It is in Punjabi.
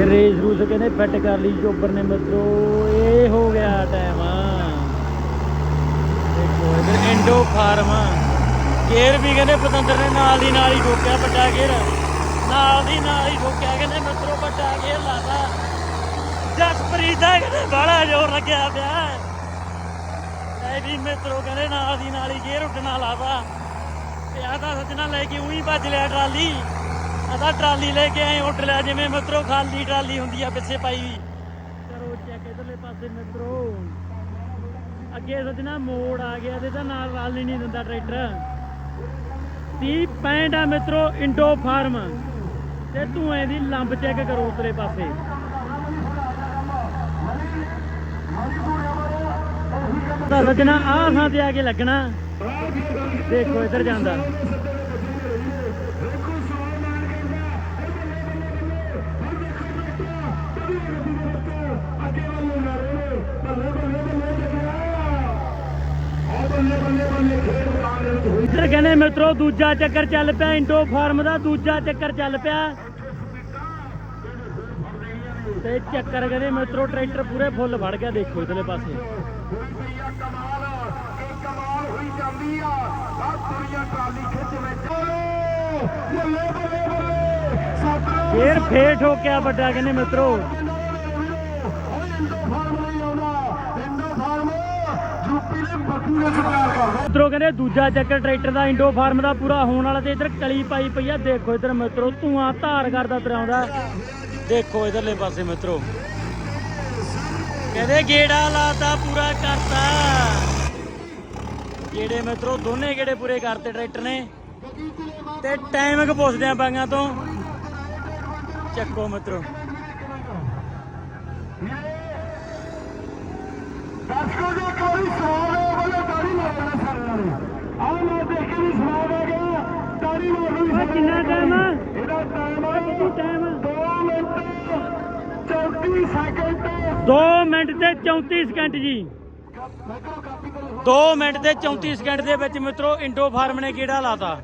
ਇਹ ਰੇਸ ਰੂਸ ਕਹਿੰਦੇ ਫਿੱਟ ਕਰ ਲਈ ਚੋਬਰ ਨੇ ਮਿੱਤਰੋ, ਇਹ ਹੋ ਗਿਆ ਟਾਈਮ ਦੇਖੋ ਇਧਰ ਇੰਡੋ ਫਾਰਮ। ਗੇਅਰ ਵੀ ਕਹਿੰਦੇ ਪਤੰਦਰ ਨੇ ਨਾਲ ਦੀ ਨਾਲ ਹੀ ਠੋਕਿਆ ਵੱਡਾ ਗੇਅਰ ਨਾਲ ਦੀ ਨਾਲ ਹੀ ਠੋਕਿਆ ਕਹਿੰਦੇ ਮਿੱਤਰੋ, ਵੱਡਾ ਗੇਅਰ ਲਾਤਾ। ਜਸਪ੍ਰੀਤ ਦਾ ਕਹਿੰਦੇ ਬੜਾ ਜ਼ੋਰ ਲੱਗਿਆ ਪਿਆ। ਐ ਵੀ ਮਿੱਤਰੋ ਕਹਿੰਦੇ ਨਾਲ ਦੀ ਨਾਲ ਹੀ ਗੇਅਰ ਉੱਡਣਾ ਲਾਦਾ ਪਿਆ ਤਾਂ ਸੱਜਣਾ ਲੈ ਕੇ ਉਹੀ ਭੱਜ ਲਿਆ ਟਰਾਲੀ। ਆ ਟਰਾਲੀ ਲੈ ਕੇ ਆਏ ਉੱਡ ਲਿਆ, ਜਿਵੇਂ ਮਿੱਤਰੋ ਖਾਲੀ ਟਰਾਲੀ ਹੁੰਦੀ ਆ ਪਿੱਛੇ ਪਾਈ ਵੀ ਕਰੋ ਚੈੱਕ ਇਧਰਲੇ ਪਾਸੇ ਮਿੱਤਰੋ। ਅੱਗੇ ਸੱਜਣਾ ਮੋੜ ਆ ਗਿਆ ਤੇ ਤਾਂ ਨਾਲ ਰਲ ਨਹੀਂ ਦਿੰਦਾ ਟਰੈਕਟਰ। 30 65 ਆ ਮਿੱਤਰੋ, ਇੰਡੋ ਫਾਰਮ। ਤੇ ਧੂਏ ਦੀ ਲੰਬ ਚੈੱਕ ਕਰੋ ਉਤਲੇ ਪਾਸੇ। ਤਾਂ ਸੋਚਣਾ ਆਹ ਥਾਂ ਤੇ ਆ ਕੇ ਲੱਗਣਾ। ਦੇਖੋ ਇੱਧਰ ਜਾਂਦਾ। ਕਹਿੰਦੇ ਮਿੱਤਰੋ ਦੂਜਾ ਚੱਕਰ ਚੱਲ ਪਿਆ, ਇੰਡੋ ਫਾਰਮ ਦਾ ਦੂਜਾ ਚੱਕਰ ਚੱਲ ਪਿਆ। ਤੇ ਚੱਕਰ ਕਹਿੰਦੇ ਮਿੱਤਰੋ ਟਰੈਕਟਰ ਪੂਰੇ ਫੁੱਲ ਵੜ ਗਿਆ, ਦੇਖੋ ਇਧਰਲੇ ਪਾਸੇ। ਕਮਾਲ ਇਹ ਕਮਾਲ ਹੋਈ ਜਾਂਦੀ ਆ ਆ ਦੁਨੀਆ ਟਰਾਲੀ ਖਿੱਚ ਵਿੱਚ ਬੱਲੇ ਬੱਲੇ ਬੱਲੇ ਸਤਨਾਮ ਫੇਰ ਫੇਰ ਠੋਕਿਆ ਵੱਡਾ ਕਹਿੰਦੇ ਮਿੱਤਰੋ। ਇੰਡੋ ਫਾਰਮ ਮਿੱਤਰੋ ਕਹਿੰਦੇ ਦੂਜਾ ਚੱਕਰ ਟਰੈਕਟਰ ਦਾ ਇੰਡੋ ਫਾਰਮ ਦਾ ਪੂਰਾ ਹੋਣ ਵਾਲਾ ਤੇ ਇਧਰ ਕਲੀ ਪਾਈ ਪਈ ਆ। ਦੇਖੋ ਇਧਰ ਮਿੱਤਰੋ ਧੂਆਂ ਧਾਰ ਕਰਦਾ ਤਰਾਉਂਦਾ ਦੇਖੋ ਇਧਰਲੇ ਪਾਸੇ ਮਿੱਤਰੋ। ਕਹਿੰਦੇ ਗੇੜਾ ਲਾਤਾ ਪੂਰਾ ਕਰਤਾ। ਗੇੜੇ ਮਿੱਤਰੋ ਦੋਨੇ ਗੇੜੇ ਪੂਰੇ ਕਰਤੇ ਟਰੈਕਟਰ ਨੇ। ਤੇ ਟਾਈਮਿੰਗ ਪੁੱਛਦੇ ਆ ਬਾਈਆਂ ਤੋਂ। ਚੱਕੋ ਮਿੱਤਰੋ ਦਰਸ਼ਕੋ ਜੀ ਇੱਕ ਵਾਰੀ ਸਵਾਲ ਹੈ ਬੋਲੇ ਤਾੜੀ ਮਾਰ ਦੇਣਾ ਸਾਰਿਆਂ ਨੇ ਆਹ ਮੈਂ ਦੇਖ ਕੇ ਵੀ ਸਵਾਲ ਹੈ ਗਿਆ ਤਾੜੀ ਮਾਰ ਲਓ ਓਏ ਕਿੰਨਾ ਟਾਈਮ ਆ? ਇਹਦਾ ਟਾਈਮ ਹੈ ਕਿੰਨਾ ਟਾਈਮ 2 ਮਿੰਟ 34 ਸੈਕਿੰਡ 2 ਮਿੰਟ ਤੇ 34 ਸਕਿੰਟ ਜੀ। 2 ਮਿੰਟ ਤੇ 34 ਸਕਿੰਟ ਦੇ ਵਿੱਚ ਮਿੱਤਰੋ ਇੰਡੋ ਫਾਰਮ ਨੇ ਕਿਹੜਾ ਲਾਤਾ?